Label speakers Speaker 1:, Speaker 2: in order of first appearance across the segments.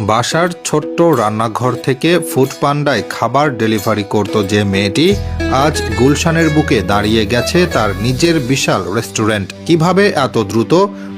Speaker 1: বাসার ছোট্ট রান্নাঘর থেকে ফুড পান্ডায় খাবার ডেলিভারি করত যে মেয়েটি, আজ গুলশানের বুকে দাঁড়িয়ে গেছে তার নিজের বিশাল রেস্টুরেন্ট। কীভাবে এত দ্রুত?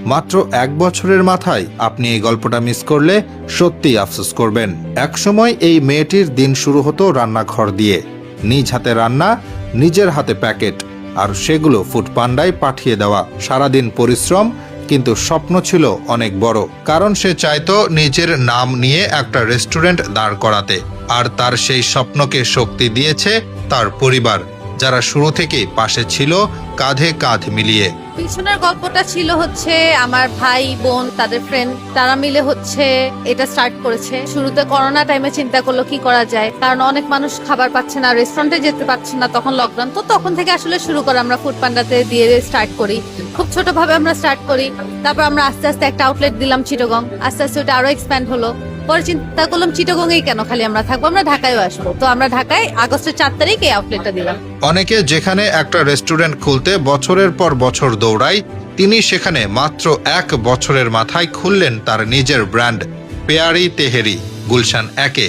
Speaker 1: মাত্র এক বছরের মাথায় আপনি এই গল্পটা মিস করলে সত্যিই আফসোস করবেন। একসময় এই মেয়েটির দিন শুরু হতো রান্নাঘর দিয়ে। নিজ হাতে রান্না, নিজের হাতে প্যাকেট, আর সেগুলো ফুড পান্ডায় পাঠিয়ে দেওয়া। সারাদিন পরিশ্রম কিন্তু স্বপ্ন ছিল অনেক বড়, কারণ সে চাইতো নিজের নাম নিয়ে একটা রেস্টুরেন্ট দাঁড় করাতে। আর তার সেই স্বপ্নকে শক্তি দিয়েছে তার পরিবার। যারা শুরু থেকেই পাশে ছিল কাঁধে কাঁধ মিলিয়ে।
Speaker 2: পিছনের গল্পটা ছিল হচ্ছে আমার ভাই, বোন, তাদের ফ্রেন্ড তারা মিলে হচ্ছে এটা স্টার্ট করেছে। শুরুতে করোনা টাইমে চিন্তা করল কি করা যায়? কারণ অনেক মানুষ খাবার পাচ্ছে না রেস্টুরেন্টে যেতে পারছে না তখন লকডাউন তো তখন থেকে আসলে শুরু করে আমরা ফুড পান্ডাতে দিয়ে স্টার্ট করি। খুব ছোট ভাবে আমরা স্টার্ট করি। তারপর আমরা আস্তে আস্তে একটা আউটলেট দিলাম চিটগং আস্তে আস্তে ওটা আরও এক্সপ্যান্ড হলো। পরে চিন্তা করলাম চিটগঙ্গেই কেন খালি আমরা থাকব? আমরা ঢাকায়ও আসব। তো আমরা ঢাকায় আগস্টের চার তারিখ এই আউটলেটটা দিলাম।
Speaker 1: অনেকে যেখানে একটা রেস্টুরেন্ট খুলতে বছরের পর বছর দৌড়ায়, তিনি সেখানে মাত্র এক বছরের মাথায় খুললেন তার নিজের ব্র্যান্ড পেয়ারি তেহেরি, গুলশান একে।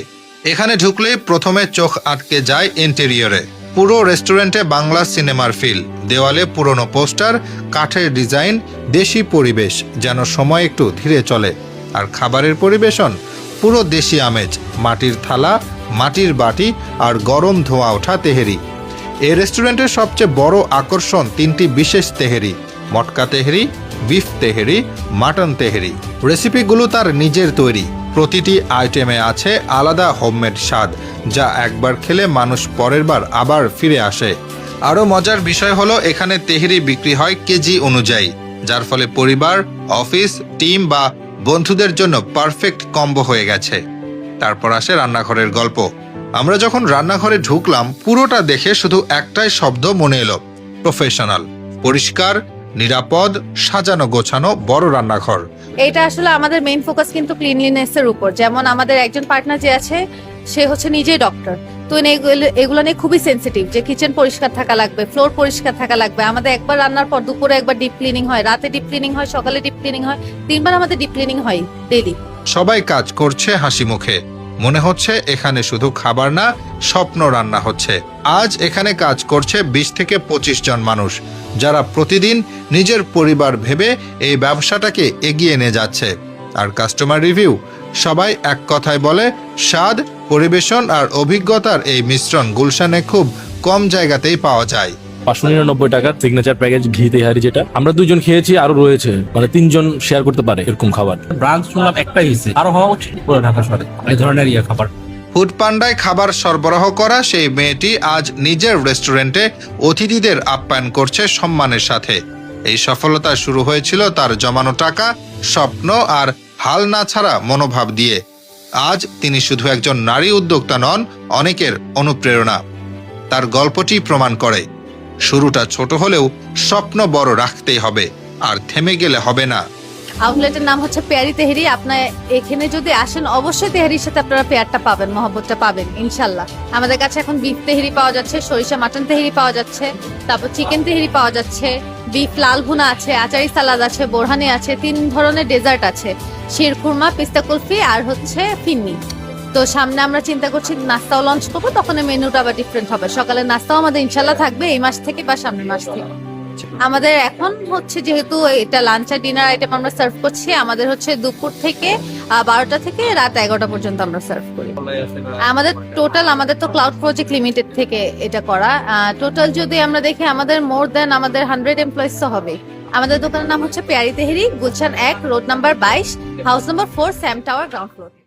Speaker 1: এখানে ঢুকলে প্রথমে চোখ আটকে যায় ইন্টেরিয়রে পুরো রেস্টুরেন্টে বাংলা সিনেমার ফিল দেওয়ালে পুরনো পোস্টার কাঠের ডিজাইন দেশি পরিবেশ, যেন সময় একটু ধীরে চলে। আর খাবারের পরিবেশন? পুরো দেশি আমেজ, মাটির থালা, মাটির বাটি আর গরম ধোঁয়া ওঠা তেহেরি। এই রেস্টুরেন্টের সবচেয়ে বড় আকর্ষণ তিনটি বিশেষ তেহেরি, মটকা তেহেরি, বিফ তেহেরি, মাটন তেহেরি। রেসিপিগুলো তার নিজের তৈরি। প্রতিটি আইটেমে আছে আলাদা হোমমেড স্বাদ, যা একবার খেলে মানুষ পরের বার আবার ফিরে আসে। আরও মজার বিষয় হলো, এখানে তেহেরি বিক্রি হয় কেজি অনুযায়ী, যার ফলে পরিবার, অফিস, টিম বা বন্ধুদের জন্য পারফেক্ট কম্বো হয়ে গেছে। তারপর আসে রান্নাঘরের গল্প। আমরা যখন রান্নাঘরে ঢুকলাম, পুরোটা দেখে শুধু একটাই শব্দ মনে এলো প্রফেশনাল পরিষ্কার, নিরাপদ, সাজানো গোছানো বড় রান্নাঘর।
Speaker 2: এটা আসলে আমাদের মেইন ফোকাস কিন্তু ক্লিনলিনেস এর উপর। যেমন আমাদের একজন পার্টনার যে আছে, সে হচ্ছে নিজেই ডক্টর তো এগুলো- নিয়ে খুবই সেন্সিটিভ যে কিচেন পরিষ্কার থাকা লাগবে ফ্লোর পরিষ্কার থাকা লাগবে। আমাদের একবার রান্নার পর দুপুরে একবার ডিপ ক্লিনিং হয়, রাতে ডিপ ক্লিনিং হয়, সকালে ডিপ ক্লিনিং হয়, তিনবার আমাদের ডিপ ক্লিনিং হয় ডেলি
Speaker 1: সবাই কাজ করছে হাসি মুখে। মনে হচ্ছে এখানে শুধু খাবার না, স্বপ্ন রান্না হচ্ছে। আজ এখানে কাজ করছে বিশ থেকে পঁচিশ জন মানুষ, যারা প্রতিদিন নিজের পরিবার ভেবে এই ব্যবসাটাকে এগিয়ে নিয়ে যাচ্ছে। আর কাস্টমার রিভিউ সবাই এক কথায় বলে স্বাদ পরিবেশন আর অভিজ্ঞতার এই মিশ্রণ গুলশানে খুব কম জায়গাতেই পাওয়া যায়।
Speaker 3: পাঁচশো নিরানব্বই টাকার সিগনেচার প্যাকেজ ঘি তেহারি যেটা। আমরা দুজন খেয়েছি আরও রয়েছে। মানে তিনজন শেয়ার করতে পারে এরকম খাবার।
Speaker 4: ব্রাঞ্চ শুনলাম একটাই হয়েছে। আরও হওয়া উচিত পুরো ঢাকা শহরে। এই ধরনের ইয়ে খাবার।
Speaker 1: ফুড পান্ডায় খাবার সরবরাহ করা সেই মেয়েটি আজ নিজের রেস্টুরেন্টে অতিথিদের আপ্যায়ন করছে সম্মানের সাথে। এই সফলতা শুরু হয়েছিল তার জমানো টাকা স্বপ্ন আর হাল না ছাড়া মনোভাব দিয়ে। আজ তিনি শুধু একজন নারী উদ্যোক্তা নন, অনেকের অনুপ্রেরণা। তার গল্পটি প্রমাণ করে, শুরুটা ছোট হলেও স্বপ্ন বড় রাখতেই হবে, আর থেমে গেলে হবে না।
Speaker 2: আউটলেটের নাম হচ্ছে পেয়ারি তেহেরি। আপনার এখানে যদি আসেন, অবশ্যই তেহারির সাথে আপনারা পেয়ারটা পাবেন, মহব্বতটা পাবেন, ইনশাল্লাহ। আমাদের কাছে এখন বিফ তেহেরি পাওয়া যাচ্ছে, সরিষা মাটন তেহেরি পাওয়া যাচ্ছে, তারপর চিকেন তেহেরি পাওয়া যাচ্ছে বিফ লাল ভুনা আছে, আচারি সালাদ আছে, বোরহানি আছে, তিন ধরনের ডেজার্ট আছে। শিরখুরমা পিস্তা কুলফি আর হচ্ছে ফিন্নি। তো সামনে আমরা চিন্তা করছি নাস্তাও লঞ্চ করব তখন মেনুটা আবার ডিফারেন্ট হবে। সকালে নাস্তাও আমাদের ইনশাল্লাহ থাকবে, এই মাস থেকে বা সামনের মাস থেকে। আমাদের এখন হচ্ছে যেহেতু এটা লাঞ্চ আর ডিনার আইটেম আমরা সার্ভ করছি আমাদের হচ্ছে দুপুর থেকে বারোটা থেকে রাত এগারোটা পর্যন্ত আমরা সার্ভ করি। আমাদের টোটাল আমাদের তো ক্লাউড প্রজেক্ট লিমিটেড থেকে এটা করা। টোটাল যদি আমরা দেখি আমাদের মোর দেন আমাদের হান্ড্রেড এমপ্লয়িজ তো হবে আমাদের দোকানের নাম হচ্ছে পেয়ারি তেহেরি গুলশান এক রোড নাম্বার বাইশ house number four Sam tower ground floor